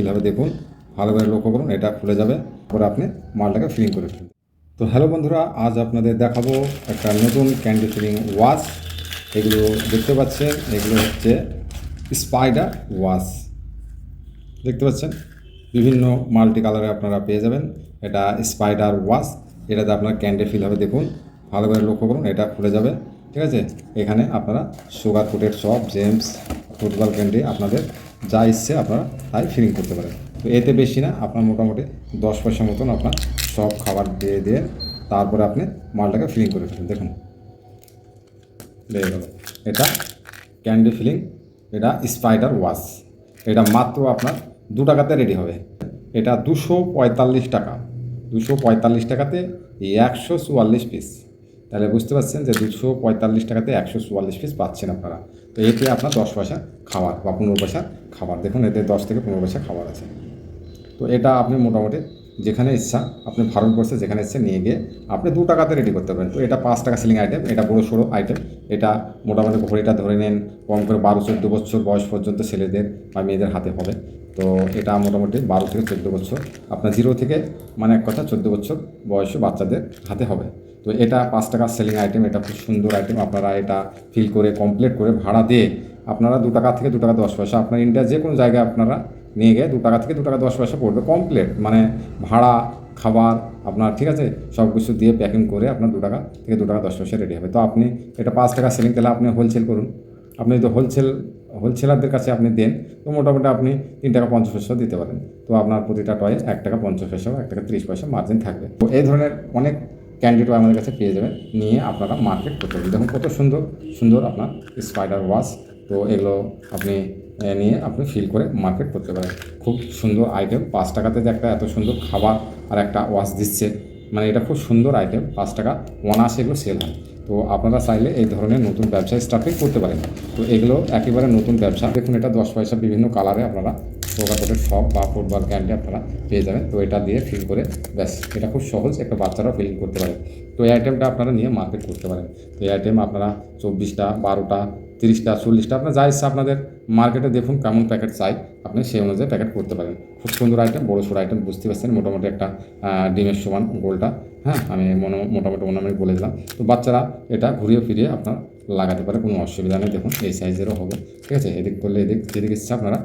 এইভাবে দেখুন, ভালো করে লক্ষ্য করুন, এটা খুলে যাবে পরে আপনি মালটাকে ফিলিং করে ফেলুন। তো হ্যালো বন্ধুরা, আজ আপনাদের দেখাবো একটা নতুন ক্যান্ডি ফিলিং ওয়াশ এগুলো দেখতে পাচ্ছেন, এগুলো হচ্ছে স্পাইডার ওয়াশ দেখতে পাচ্ছেন? বিভিন্ন মাল্টি কালারে আপনারা পেয়ে যাবেন। এটা স্পাইডার ওয়াশ এটাতে আপনার ক্যান্ডি ফিল হবে, দেখুন। ভালো করে লক্ষ্য করুন, এটা খুলে যাবে, ঠিক আছে? এখানে আপনারা সুগার ফুটেড সব জেমস ফুটবল ক্যান্ডি আপনাদের যা ইচ্ছে আপনারা তাই ফিলিং করতে পারেন। তো এতে বেশি না, আপনার মোটামুটি দশ পয়সা মতন আপনার সব খাবার দিয়ে দিয়ে তারপরে আপনি মালটাকে ফিলিং করে ফেলেন। দেখুন। এটা ক্যান্ডি ফিলিং এটা স্পাইডার ওয়াশ এটা মাত্র আপনার দু টাকাতে রেডি হবে। এটা দুশো পঁয়তাল্লিশ টাকা, দুশো পঁয়তাল্লিশ টাকাতে একশো চুয়াল্লিশ পিস তাহলে বুঝতে পারছেন যে দুশো পঁয়তাল্লিশ টাকাতে একশো চুয়াল্লিশ পিস পাচ্ছেন আপনারা। তো এতে আপনার দশ পয়সা খাবার বা পনেরো পয়সা খাবার। দেখুন, এতে দশ থেকে পনেরো পয়সা খাবার আছে। তো এটা আপনি মোটামুটি যেখানে ইচ্ছা, আপনি ভারতবর্ষে যেখানে ইচ্ছে নিয়ে গিয়ে আপনি দু টাকাতে রেডি করতে পারেন তো এটা পাঁচ টাকা সিলিং আইটেম এটা বড়ো সড়ো আইটেম এটা মোটামুটি ঘড়িটা ধরে নেন, কম করে বারো, চোদ্দ বছর বয়স পর্যন্ত ছেলেদের বা মেয়েদের হাতে হবে। তো এটা মোটামুটি বারো থেকে চোদ্দ বছর। আপনার জিরো থেকে মানে এক কথা চোদ্দ বছর বয়সী বাচ্চাদের হাতে হবে। তো এটা পাঁচ টাকার সেলিং আইটেম এটা খুব সুন্দর আইটেম আপনারা এটা ফিল করে কমপ্লিট করে ভাড়া দিয়ে আপনারা দু টাকা থেকে দু টাকা দশ পয়সা আপনার ইন্ডিয়ার যে কোনো জায়গায় আপনারা নিয়ে গিয়ে দু টাকা থেকে দু টাকা দশ পয়সা পড়বে কমপ্লিট মানে ভাড়া, খাবার, আপনার ঠিক আছে, সব কিছু দিয়ে প্যাকিং করে আপনার দু টাকা থেকে দু টাকা দশ পয়সা রেডি হবে। তো আপনি এটা পাঁচ টাকা সেলিং তাহলে আপনি হোলসেল করুন। আপনি যদি হোলসেল হোলসেলারদের কাছে আপনি দেন, তো মোটামুটি আপনি তিন টাকা পঞ্চাশ পয়সা দিতে পারেন। তো আপনার প্রতিটা টয়ে এক টাকা পঞ্চাশ পয়সা এক টাকা তিরিশ পয়সা মার্জিন থাকবে। তো এই ধরনের অনেক ক্যান্ডিডেট আমাদের কাছে পেয়ে যাবেন। নিয়ে আপনারা মার্কেট করতে পারেন দেখুন কত সুন্দর সুন্দর আপনার স্পাইডার ওয়াশ তো এগুলো আপনি নিয়ে আপনি ফিল করে মার্কেট করতে পারেন। খুব সুন্দর আইটেম পাঁচ টাকাতে যে একটা এত সুন্দর খাবার আর একটা ওয়াশ দিচ্ছে। মানে এটা খুব সুন্দর আইটেম পাঁচ টাকা অনায়াসে এগুলো সেল হয়। তো আপনারা চাইলে এই ধরনের নতুন ব্যবসা স্টার্টিং করতে পারেন। তো এগুলো একেবারে নতুন ব্যবসা। দেখুন এটা দশ পয়সা বিভিন্ন কালারে আপনারা কোকাকোটের শপ বা ফুটবল ক্যান্ডি আপনারা পেয়ে যাবেন। তো এটা দিয়ে ফিল করে ব্যাস। এটা খুব সহজ, একটা বাচ্চারাও ফিল করতে পারে। তো এই আইটেমটা আপনারা নিয়ে মার্কেট করতে পারেন। তো এই আইটেম আপনারা চব্বিশটা, বারোটা, তিরিশটা, চল্লিশটা, আপনার যা ইচ্ছা আপনাদের মার্কেটে দেখুন কেমন প্যাকেট চাই, আপনি সেই অনুযায়ী প্যাকেট করতে পারেন। খুব সুন্দর আইটেম বড়ো সড়ো আইটেম বুঝতে পারছেন, মোটামুটি একটা ডিমের সমান গোলটা। হ্যাঁ আমি মনে, মোটামুটি অন্য বলে দিলাম। তো বাচ্চারা এটা ঘুরিয়ে ফিরিয়ে আপনার লাগাতে পারে, কোনো অসুবিধা নেই। দেখুন, এই সাইজেরও হবে, ঠিক আছে? এদিক করলে এদিক, যেদিকে ইচ্ছা আপনারা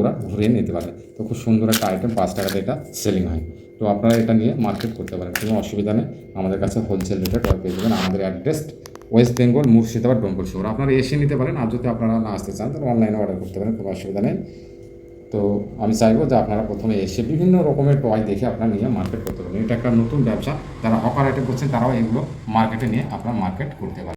ওরা ঘুরিয়ে নিতে পারে তো খুব সুন্দর একটা আইটেম পাঁচ টাকাতে এটা সেলিং হয়। তো আপনারা এটা নিয়ে মার্কেট করতে পারেন, কোনো অসুবিধা নেই। আমাদের কাছে হোলসেল রেটে পেয়ে যাবেন। আমাদের address West Bengal Murshidabad Dompur শহর আপনারা এসে নিতে পারেন, আর যদি আপনারা না আসতে চান, তাহলে অনলাইনে অর্ডার করতে পারেন, কোনো অসুবিধা নেই। তো আমি চাইব যে আপনারা প্রথমে এসে বিভিন্ন রকমের টয় দেখে আপনারা নিয়ে মার্কেট করতে পারেন। এটা একটা নতুন ব্যবসা, যারা আইটেম করছেন, তারাও এগুলো মার্কেটে নিয়ে আপনারা মার্কেট করতে পারেন।